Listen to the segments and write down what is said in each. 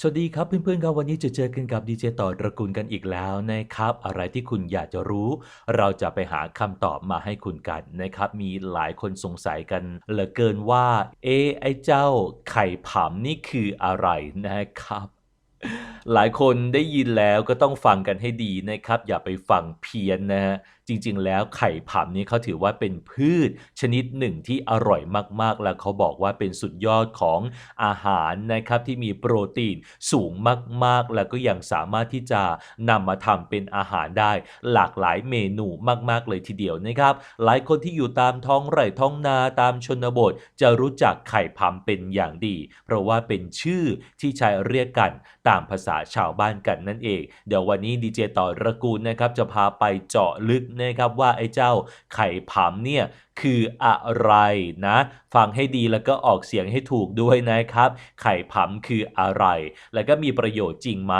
สวัสดีครับเพื่อนๆครับวันนี้จะเจอกันกับดีเจต่อตระกูลกันอีกแล้วนะครับ อะไรที่คุณอยากจะรู้ เราจะไปหาคำตอบมาให้คุณกันนะครับ มีหลายคนสงสัยกันเหลือเกินว่า เอไอเจ้าไข่ผำนี่คืออะไรนะครับหลายคนได้ยินแล้วก็ต้องฟังกันให้ดีนะครับ อย่าไปฟังเพี้ยนนะฮะจริง ๆ แล้วไข่ผำนี้เขาถือว่าเป็นพืชชนิดหนึ่งที่อร่อยมากๆ แล้วเขาบอกว่าเป็นสุดยอดของอาหารนะครับที่มีโปรตีนสูงมากๆ แล้วก็ยังสามารถที่จะนำมาทำเป็นอาหารได้ หลากหลายเมนูมาก ๆ เลยทีเดียวนะครับ หลายคนที่อยู่ตามท้องไร่ท้องนาตามชนบท จะรู้จักไข่ผำเป็นอย่างดี เพราะว่าเป็นชื่อที่ใช้เรียกกันตามภาษาชาวบ้านกันนั่นเอง เดี๋ยววันนี้ดีเจต่อระกูลนะครับจะพาไปเจาะลึกนะครับว่าไอ้เจ้าไข่ผำเนี่ยคืออะไรนะ ฟังให้ดีแล้วก็ออกเสียงให้ถูกด้วยนะครับ ไข่ผำคืออะไร แล้วก็มีประโยชน์จริงไหม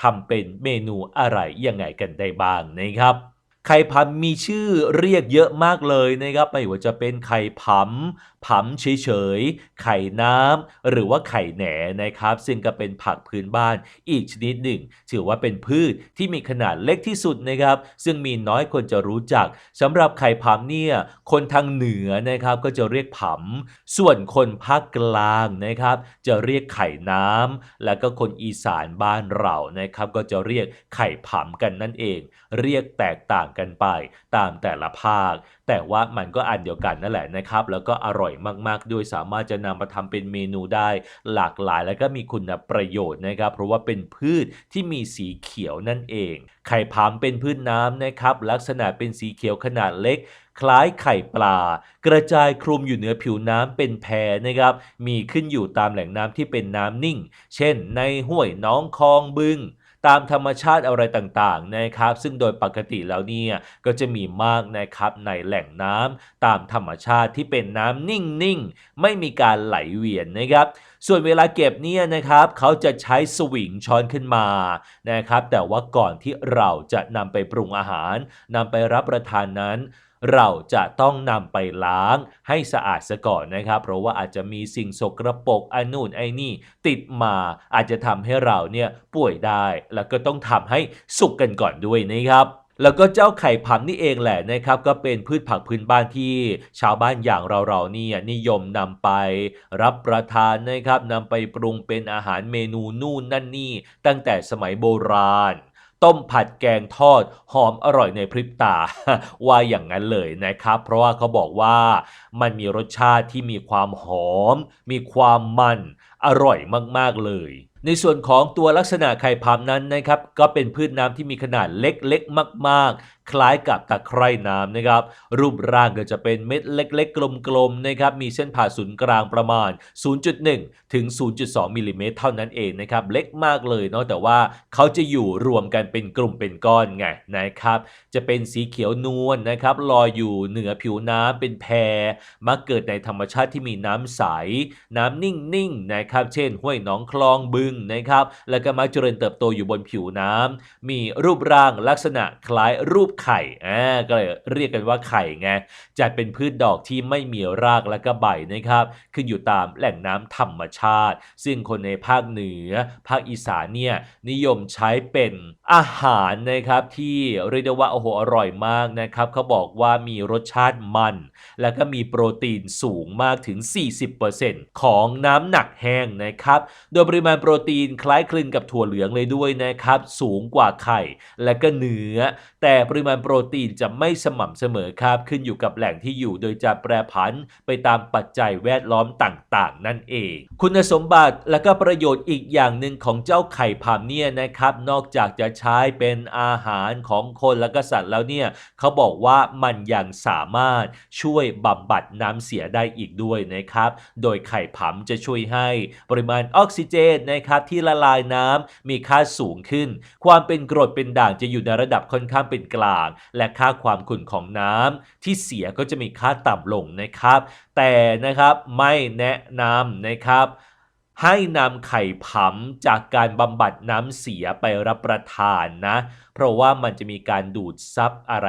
ทำเป็นเมนูอะไรยังไงกันได้บ้างนะครับ ไข่ผำมีชื่อเรียกเยอะมากเลยนะครับไม่ว่าจะเป็นไข่ผำผำเฉยๆ ไข่น้ำหรือว่าไข่แหนนะครับ ซึ่งก็เป็นผักพื้นบ้านอีกชนิดหนึ่ง ถือว่าเป็นพืชที่มีขนาดเล็กที่สุดนะครับ ซึ่งมีน้อยคนจะรู้จักสำหรับไข่ผำเนี่ยคนทางเหนือนะครับก็จะเรียกผำส่วนคนภาคกลางนะครับ จะเรียกไข่น้ำแล้วก็คนอีสานบ้านเรานะครับ ก็จะเรียกไข่ผำกันนั่นเอง เรียกแตกต่างกันไป ตามแต่ละภาค แต่ว่ามันก็อันเดียวกันนั่นแหละนะครับ แล้วก็อร่อยมากๆด้วยสามารถจะนำมาทำเป็นเมนูได้หลากหลาย แล้วก็มีคุณประโยชน์นะครับ เพราะว่าเป็นพืชที่มีสีเขียวนั่นเอง ไข่ผำเป็นพืชน้ำนะครับ ลักษณะเป็นสีเขียวขนาดเล็กคล้ายไข่ปลา กระจายคลุมอยู่เหนือผิวน้ำเป็นแพรนะครับ มีขึ้นอยู่ตามแหล่งน้ำที่เป็นน้ำนิ่ง เช่นในห้วยน้องคลองบึง ตามธรรมชาติอะไรต่างๆนะครับ ซึ่งโดยปกติแล้วเนี่ยก็จะมีมากนะครับในแหล่งน้ำตามธรรมชาติที่เป็นน้ำนิ่งๆ ไม่มีการไหลเวียนนะครับ ส่วนเวลาเก็บเนี่ยนะครับเขาจะใช้สวิงช้อนขึ้นมานะครับ แต่ว่าก่อนที่เราจะนำไปปรุงอาหารนำไปรับประทานนั้น เราจะต้องนำไปล้างให้สะอาดซะก่อนนะครับ เพราะว่าอาจจะมีสิ่งสกรปรกอันนู่นไอ้นี่ติดมาอาจจะทำให้เราเนี่ยป่วยได้ แล้วก็ต้องทำให้สุกกันก่อนด้วยนะครับแล้วก็เจ้าไข่ผำนี่เองแหละนะครับ ก็เป็นพืชผักพื้นบ้านที่ชาวบ้านอย่างเราๆนี่นิยมนำไปรับประทานนะครับนำไปปรุงเป็นอาหารเมนูนู่นนั่นนี่ ตั้งแต่สมัยโบราณ ต้มผัดแกงทอด หอมอร่อยในพริบตา ว่าอย่างนั้นเลยนะครับ เพราะว่าเขาบอกว่ามันมีรสชาติที่มีความหอม มีความมัน อร่อยมาก ๆ เลยในส่วนของตัวลักษณะไข่พามนั้นนะครับก็เป็นพืชน้ำที่มีขนาดเล็กๆมาก ๆคล้ายกับตะไคร่น้ำนะครับ รูปร่างก็จะเป็นเม็ดเล็ก ๆ กลมๆนะครับมีเส้นผ่าศูนย์กลางประมาณ 0.1 ถึง 0.2มิลลิเมตรเท่านั้นเองนะครับเล็กมากเลยเนาะแต่ว่าเขาจะอยู่รวมกันเป็นกลุ่มเป็นก้อนไงนะครับ จะเป็นสีเขียวนวลนะครับลอยอยู่เหนือผิวน้ำเป็นแพรมักเกิดในธรรมชาติที่มีน้ำใส น้ำนิ่งๆนะครับ เช่น ห้วยหนองคลองบึงนะครับ แล้วก็มักเจริญเติบโตอยู่บนผิวน้ำมีรูปร่างลักษณะคล้ายรูปไข่อ่าก็เลยเรียกกันว่าไข่ไงจัดเป็นพืชดอกที่ไม่มีรากและก็ใบนะครับขึ้นอยู่ตามแหล่งน้ำธรรมชาติ ซึ่งคนในภาคเหนือ ภาคอีสานเนี่ยนิยมใช้เป็นอาหารนะครับที่เรียกได้ว่าโอ้โหอร่อยมากนะครับเขาบอกว่ามีรสชาติมัน แล้วก็มีโปรตีนสูงมากถึง 40%ของน้ำหนักแห้งนะครับ โดยปริมาณโปรตีนคล้ายคลึงกับถั่วเหลืองเลยด้วยนะครับ สูงกว่าไข่ และก็เนื้อ แต่ปริมาณโปรตีนจะไม่สม่ำเสมอครับขึ้นอยู่กับแหล่งที่อยู่ โดยจะแปรผันไปตามปัจจัยแวดล้อมต่างๆ นั่นเอง คุณสมบัติและก็ประโยชน์อีกอย่างหนึ่งของเจ้าไข่ผำเนี่ยนะครับ นอกจากจะใช้เป็นอาหารของคนและก็สัตว์แล้วเนี่ยเขาบอกว่ามันยังสามารถช่วยบำบัดน้ำเสียได้อีกด้วยนะครับ โดยไข่ผำจะช่วยให้ปริมาณออกซิเจนนะครับที่ละลายน้ำมีค่าสูงขึ้น ความเป็นกรดเป็นด่างจะอยู่ในระดับค่อนข้างเป็นกลางและค่าความขุ่นของน้ำที่เสียก็จะมีค่าต่ำลงนะครับ แต่นะครับไม่แนะนำนะครับให้นำไข่ผำจากการบำบัดน้ำเสียไปรับประทานนะ เพราะว่ามันจะมีการดูดซับอะไร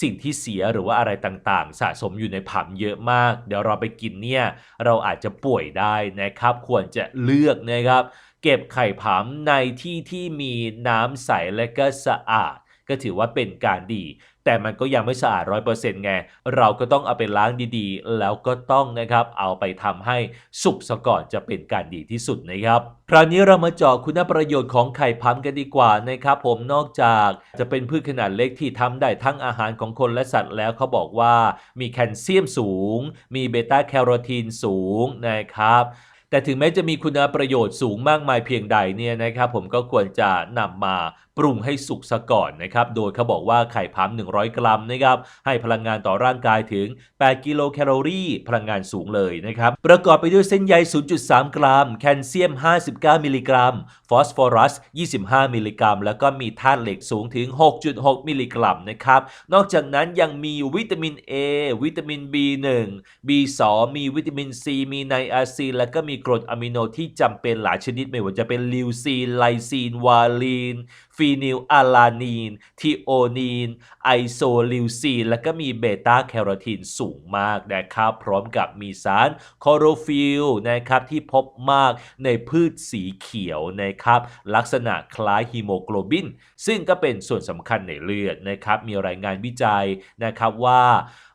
สิ่งที่เสียหรือว่าอะไรต่างๆ สะสมอยู่ในผำเยอะมาก เดี๋ยวเราไปกินเนี่ย เราอาจจะป่วยได้นะครับ ควรจะเลือกนะครับ เก็บไข่ผำในที่ที่มีน้ำใสและก็สะอาด ก็ถือว่าเป็นการดี แต่มันก็ยังไม่สะอาดร้อยเปอร์เซ็นต์ไง เราก็ต้องเอาไปล้างดีๆ แล้วก็ต้องนะครับ เอาไปทำให้สุกซะก่อนจะเป็นการดีที่สุดนะครับ คราวนี้เรามาเจาะคุณประโยชน์ของไข่พัมกันดีกว่านะครับ ผมนอกจากจะเป็นพืชขนาดเล็กที่ทำได้ทั้งอาหารของคนและสัตว์แล้วเขาบอกว่ามีแคลเซียมสูง มีเบต้าแคโรทีนสูงนะครับ แต่ถึงแม้จะมีคุณประโยชน์สูงมากมายเพียงใดเนี่ยนะครับผมก็ควรจะนำมาปรุงให้สุกซะก่อนนะครับ โดยเขาบอกว่าไข่พัม100 กรัมนะครับ ให้พลังงานต่อร่างกายถึง 8 กิโลแคลอรี่ พลังงานสูงเลยนะครับ ประกอบไปด้วยเส้นใย 0.3 กรัม แคลเซียม 59 มิลลิกรัม ฟอสฟอรัส 25 มิลลิกรัม แล้วก็มีธาตุเหล็กสูงถึง 6.6 มิลลิกรัมนะครับ นอกจากนั้นยังมีวิตามิน A วิตามิน B1 B2 มีวิตามิน C มีไนอาซีนแล้วก็มีกรดอะมิโนที่จำเป็นหลายชนิดไม่ว่าจะเป็นลิวซีน ไลซีน วาลีน ฟีนิลอะลานีน ทีโอนีน ไอโซลิวซีน แล้วก็มีเบต้าแคโรทีนสูงมากนะครับ พร้อมกับมีสารคอโรฟิลนะครับที่พบมากในพืชสีเขียวนะครับ ลักษณะคล้ายฮีโมโกลบิน ซึ่งก็เป็นส่วนสำคัญในเลือดนะครับ มีรายงานวิจัยนะครับว่า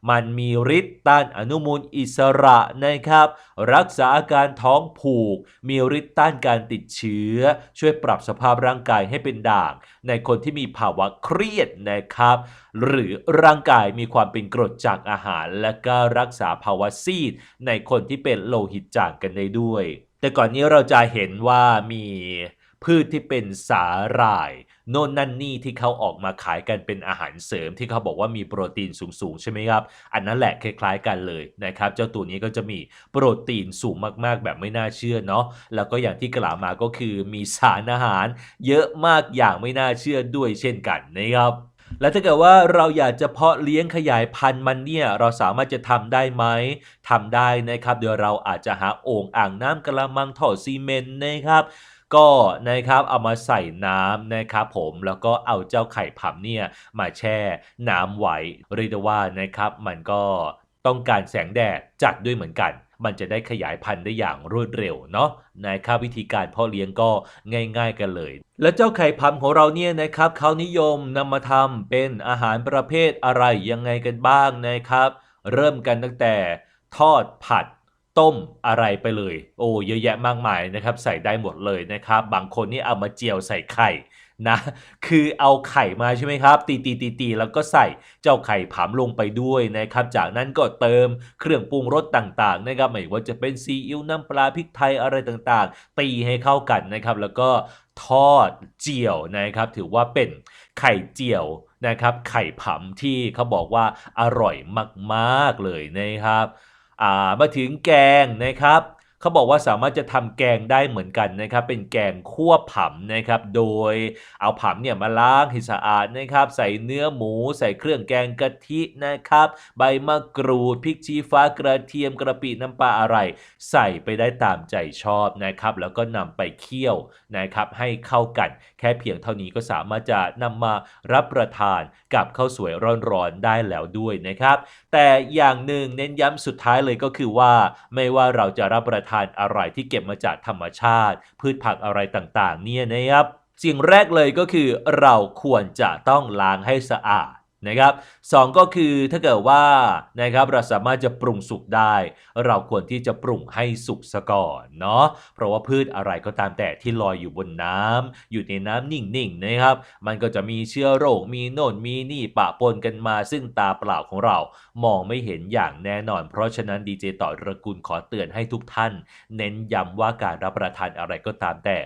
มันมีฤทธิ์ต้านอนุมูลอิสระนะครับ รักษาอาการท้องผูก มีฤทธิ์ต้านการติดเชื้อ ช่วยปรับสภาพร่างกายให้เป็นด่าง ในคนที่มีภาวะเครียดนะครับ หรือร่างกายมีความเป็นกรดจากอาหาร และก็รักษาภาวะซีด ในคนที่เป็นโลหิตจางกันได้ด้วย แต่ก่อนนี้เราจะเห็นว่ามีพืชที่เป็นสาหร่าย โน่นนั่นนี่ที่เขาออกมาขายกันเป็นอาหารเสริมที่เขาบอกว่ามีโปรตีนสูงๆ ใช่ไหมครับ อันนั้นแหละคล้ายๆกันเลยนะครับ เจ้าตัวนี้ก็จะมีโปรตีนสูงมากๆ แบบไม่น่าเชื่อเนาะแล้วก็อย่างที่กล่าวมาก็คือมีสารอาหาร เยอะมากอย่างไม่น่าเชื่อด้วยเช่นกันนะครับและถ้าเกิดว่าเราอยากจะเพาะเลี้ยงขยายพันธุ์มันเนี่ยเราสามารถจะทำได้ไหมทำได้นะครับ เดี๋ยวเราอาจจะหาโอ่งอ่างน้ำกระมังท่อซีเมนต์นะครับ ก็นะครับเอามาใส่น้ำนะครับผมแล้วก็เอาเจ้าไข่ผำเนี่ยมาแช่น้ำไว้เรียกว่านะครับ มันก็ต้องการแสงแดดจัดด้วยเหมือนกัน มันจะได้ขยายพันธุ์ได้อย่างรวดเร็วเนาะนะครับวิธีการพาะเลี้ยงก็ง่าย ๆ กันเลย แล้วเจ้าไข่ผำของเราเนี่ยนะครับเขานิยมนำมาทำเป็นอาหารประเภทอะไรยังไงกันบ้างนะครับ เริ่มกันตั้งแต่ทอดผัด ต้มอะไรไปเลย โอ้เยอะแยะมากมายนะครับใส่ได้หมดเลยนะครับ บางคนนี่เอามาเจียวใส่ไข่นะคือเอาไข่มาใช่ไหมครับ ตีตีตีตีแล้วก็ใส่เจ้าไข่ผำลงไปด้วยนะครับ จากนั้นก็เติมเครื่องปรุงรสต่างๆนะครับไม่ว่าจะเป็นซีอิ๊วน้ำปลาพริกไทยอะไรต่างๆ ตีให้เข้ากันนะครับ แล้วก็ทอดเจียวนะครับ ถือว่าเป็นไข่เจียวนะครับ ไข่ผำที่เขาบอกว่าอร่อยมากๆเลยนะครับ มาถึงแกงนะครับ เขาบอกว่าสามารถจะทำแกงได้เหมือนกันนะครับ เป็นแกงคั่วผำนะครับ โดยเอาผำเนี่ยมาล้างให้สะอาดนะครับ ใส่เนื้อหมู ใส่เครื่องแกงกะทินะครับ ใบมะกรูดพริกชี้ฟ้ากระเทียมกระปิน้ำปลาอะไร ใส่ไปได้ตามใจชอบนะครับ แล้วก็นำไปเคี่ยวนะครับให้เข้ากัน แค่เพียงเท่านี้ก็สามารถจะนำมารับประทานกับข้าวสวยร้อนๆได้แล้วด้วยนะครับ แต่อย่างหนึ่งเน้นย้ำสุดท้ายเลยก็คือว่าไม่ว่าเราจะรับประทานอะไรที่เก็บมาจากธรรมชาติ พืชผักอะไรต่างๆ เนี่ยนะครับสิ่งแรกเลยก็คือเราควรจะต้องล้างให้สะอาด นะครับสองก็คือถ้าเกิดว่านะครับเราสามารถจะปรุงสุกได้ เราควรที่จะปรุงให้สุกซะก่อนเนาะเพราะว่าพืชอะไรก็ตามแต่ที่ลอยอยู่บนน้ำอยู่ในน้ำนิ่งๆนะครับ มันก็จะมีเชื้อโรคมีโน่นมีนี่ปะปนกันมา ซึ่งตาเปล่าของเรามองไม่เห็นอย่างแน่นอน เพราะฉะนั้นดีเจต่อตระกูลขอเตือนให้ทุกท่าน เน้นย้ำว่าการรับประทานอะไรก็ตามแต่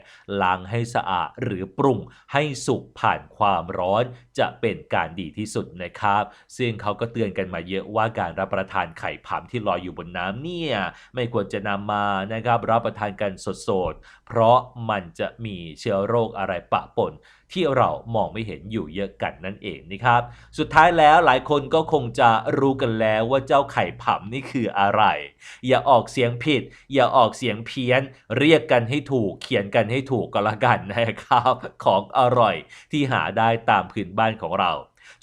ล้างให้สะอาดหรือปรุงให้สุกผ่านความร้อน จะเป็นการดีที่สุดนะครับ ซึ่งเขาก็เตือนกันมาเยอะว่าการรับประทานไข่ผำที่ลอยอยู่บนน้ำเนี่ยไม่ควรจะนำมานะครับรับประทานกันสดๆ เพราะมันจะมีเชื้อโรคอะไรปะปนที่เรามองไม่เห็นอยู่เยอะกันนั่นเองนะครับ สุดท้ายแล้วหลายคนก็คงจะรู้กันแล้วว่าเจ้าไข่ผำนี่คืออะไร อย่าออกเสียงผิด อย่าออกเสียงเพี้ยน เรียกกันให้ถูก เขียนกันให้ถูกก็แล้วกันนะครับ ของอร่อยที่หาได้ตามพื้นบ้านของเรา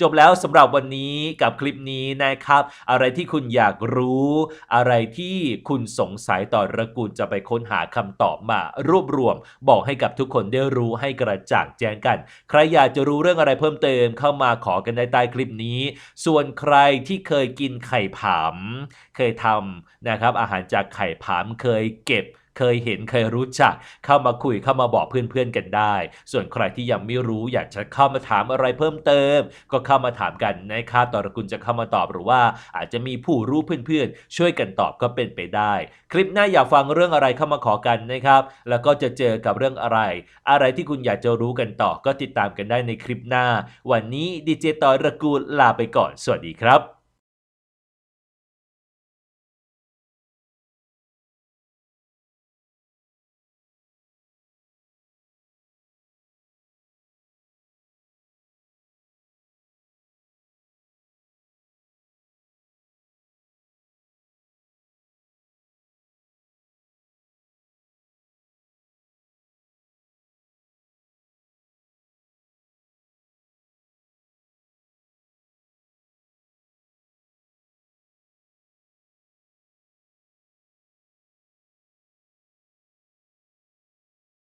จบแล้วสำหรับวันนี้กับคลิปนี้นะครับ อะไรที่คุณอยากรู้ อะไรที่คุณสงสัยต่อระกูลจะไปค้นหาคำตอบมารวบรวม บอกให้กับทุกคนได้รู้ให้กระจ่างแจ้งกัน ใครอยากจะรู้เรื่องอะไรเพิ่มเติมเข้ามาขอกันได้ใต้คลิปนี้ ส่วนใครที่เคยกินไข่ผำเคยทำนะครับอาหารจากไข่ผำเคยเก็บ เคยเห็นเคยรู้จักเข้ามาคุยเข้ามาบอกเพื่อนๆกันได้ ส่วนใครที่ยังไม่รู้อยากจะเข้ามาถามอะไรเพิ่มเติม ก็เข้ามาถามกันนะครับตอรกุลจะเข้ามาตอบหรือว่า อาจจะมีผู้รู้เพื่อนๆ ช่วยกันตอบก็เป็นไปได้ คลิปหน้าอยากฟังเรื่องอะไรเข้ามาขอกันนะครับ แล้วก็จะเจอกับเรื่องอะไร อะไรที่คุณอยากจะรู้กันต่อก็ติดตามกันได้ในคลิปหน้า วันนี้ดีเจตอรกุลลาไปก่อน สวัสดีครับ